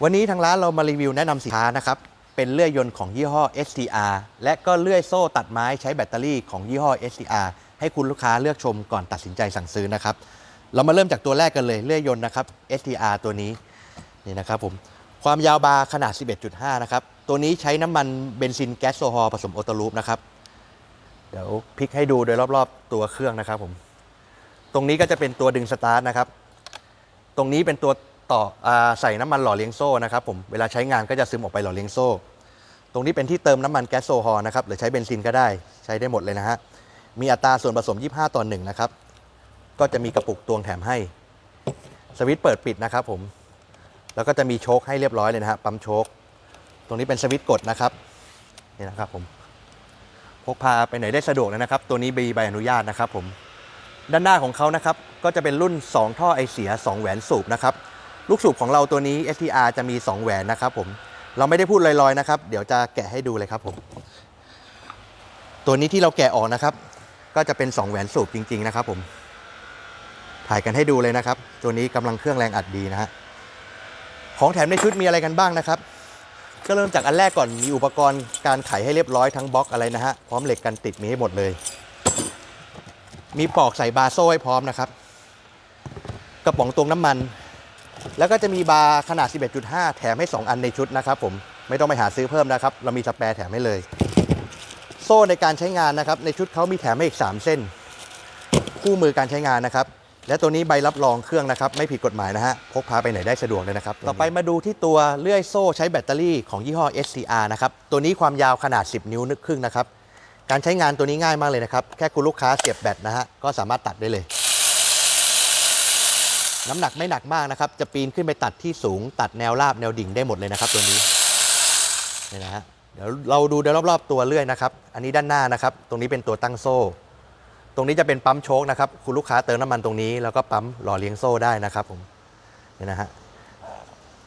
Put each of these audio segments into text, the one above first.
วันนี้ทางร้านเรามารีวิวแนะนำสินค้านะครับ เป็นเลื่อยยนต์ของยี่ห้อ STR และก็เลื่อยโซ่ตัดไม้ใช้แบตเตอรี่ของยี่ห้อ STR ให้คุณลูกค้าเลือกชมก่อนตัดสินใจสั่งซื้อนะครับ เรามาเริ่มจากตัวแรกกันเลยเลื่อยยนต์นะครับ STR ตัวนี้นี่นะครับผมความยาวบาร์ขนาด 11.5 นะครับ ตัวนี้ใช้น้ำมันเบนซินแก๊สโซฮอลผสมโอโตลูปนะครับ เดี๋ยวพลิกให้ดูโดยรอบๆตัวเครื่องนะครับผม ตรงนี้ก็จะเป็นตัวดึงสตาร์ทนะครับ ตรงนี้เป็นตัว ต่ออใส่น้ำมันหล่อเลี้ยงโซ่นะครับผมเวลาใช้งานก็จะซึมออกไปหล่อเลี้ยงโซ่ ตรงนี้เป็นที่เติมน้ำมันแก๊สโซฮอล์นะครับหรือใช้เบนซินก็ได้ใช้ได้หมดเลยนะฮะมีอัตราส่วนผสม 25 ต่อ1นะครับก็จะมีกระปุกตวงแถมให้สวิตช์เปิดปิดนะครับผมแล้วก็จะมีโชคให้เรียบร้อยเลยนะฮะปั๊มโชคตรงนี้เป็นสวิตช์กดนะครับนี่นะครับผมพกพาไปไหนได้สะดวกเลยนะครับ ตัวนี้มีใบอนุญาตนะครับผมด้านหน้าของเขานะครับก็จะเป็นรุ่น 2 ท่อไอเสีย 2 แหวนสูบนะครับ ลูกสูบของเราตัวนี้ STR จะมี 2 แหวนนะครับผม เราไม่ได้พูดลอยๆนะครับ เดี๋ยวจะแกะให้ดูเลยครับผม ตัวนี้ที่เราแกะออกนะครับ ก็จะเป็น 2 แหวนสูบจริง ๆ นะครับผม ถ่ายกันให้ดูเลยนะครับ ตัวนี้กำลังเครื่องแรงอัดดีนะฮะ ของแถมในชุดมีอะไรกันบ้างนะครับ ก็เริ่มจากอันแรกก่อน มีอุปกรณ์การไขให้เรียบร้อยทั้งบล็อกอะไรนะฮะ พร้อมเหล็กกันติดมีให้หมดเลย มีปลอกใส่บาโซ่ให้พร้อมนะครับ กระป๋องตวงน้ำมัน แล้วก็จะมีบาร์ขนาด 11.5 แถมให้ 2 อันในชุดนะครับผม ไม่ต้องไปหาซื้อเพิ่มนะครับ เรามีสแปร์แถมให้เลย โซ่ในการใช้งานนะครับ ในชุดเขามีแถมให้อีก 3 เส้น คู่มือการใช้งานนะครับ และตัวนี้ใบรับรองเครื่องนะครับ ไม่ผิดกฎหมายนะฮะ พกพาไปไหนได้สะดวกเลยนะครับ ต่อไปมาดูที่ตัวเลื่อยโซ่ใช้แบตเตอรี่ของยี่ห้อ SCR นะครับ ตัวนี้ความยาวขนาด 10 นิ้วนึกครึ่งนะครับ การใช้งานตัวนี้ง่ายมากเลยนะครับ แค่คุณลูกค้าเสียบแบตนะฮะ ก็สามารถตัดได้เลย น้ำหนักไม่หนักมากนะครับ จะปีนขึ้นไปตัดที่สูง ตัดแนวราบแนวดิ่งได้หมดเลยนะครับ ตัวนี้นี่นะฮะเดี๋ยวเราดูเดี๋ยวรอบๆตัวเลื่อยนะครับ อันนี้ด้านหน้านะครับ ตรงนี้เป็นตัวตั้งโซ่ ตรงนี้จะเป็นปั๊มโชคนะครับ คุณลูกค้าเติมน้ำมันตรงนี้ แล้วก็ปั๊มหล่อเลี้ยงโซ่ได้นะครับผมนี่นะฮะ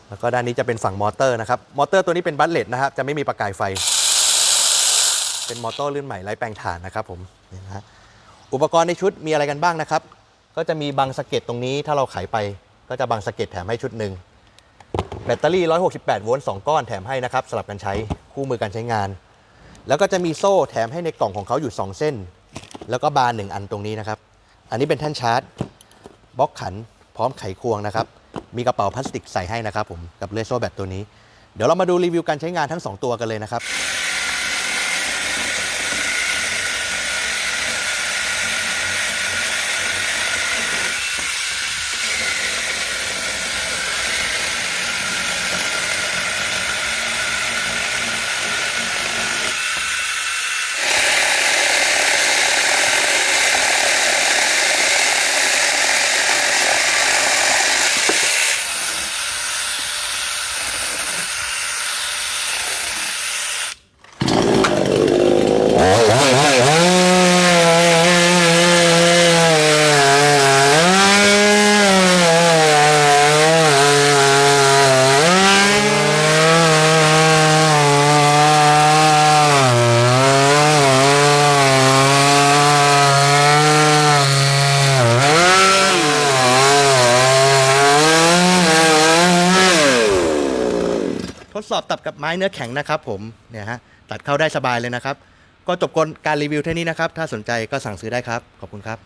แล้วก็ด้านนี้จะเป็นฝั่งมอเตอร์นะครับ มอเตอร์ตัวนี้เป็นบัตเลตนะครับ จะไม่มีประกายไฟ เป็นมอเตอร์รุ่นใหม่ไร้แปลงถ่านนะครับผมนี่นะฮะอุปกรณ์ในชุดมีอะไรกันบ้างนะครับ ก็จะมีบังสะเก็ตตรงนี้ถ้าเราไขไปก็จะบังสะเก็ตแถมให้ชุดหนึ่งแบตเตอรี่ 168 โวลต์ 2 ก้อนแถมให้นะครับสลับกันใช้คู่มือการใช้งาน แล้วก็จะมีโซ่แถมให้ในกล่องของเขาอยู่ 2 เส้น แล้วก็บาร์หนึ่งอันตรงนี้นะครับ อันนี้เป็นแท่านชาร์จบล็อกขันพร้อมไขควงนะครับ มีกระเป๋าพลาสติกใส่ให้นะครับผมกับเลื่อยโซ่แบตตัวนี้ เดี๋ยวเรามาดูรีวิวการใช้งานทั้งสองตัวกันเลยนะครับ อบตับกับไม้เนื้อแข็งนะครับผมเนี่ยฮะตัดเข้าได้สบายเลยนะครับ ก็จบการรีวิวเท่านี้นะครับ ถ้าสนใจก็สั่งซื้อได้ครับ ขอบคุณครับ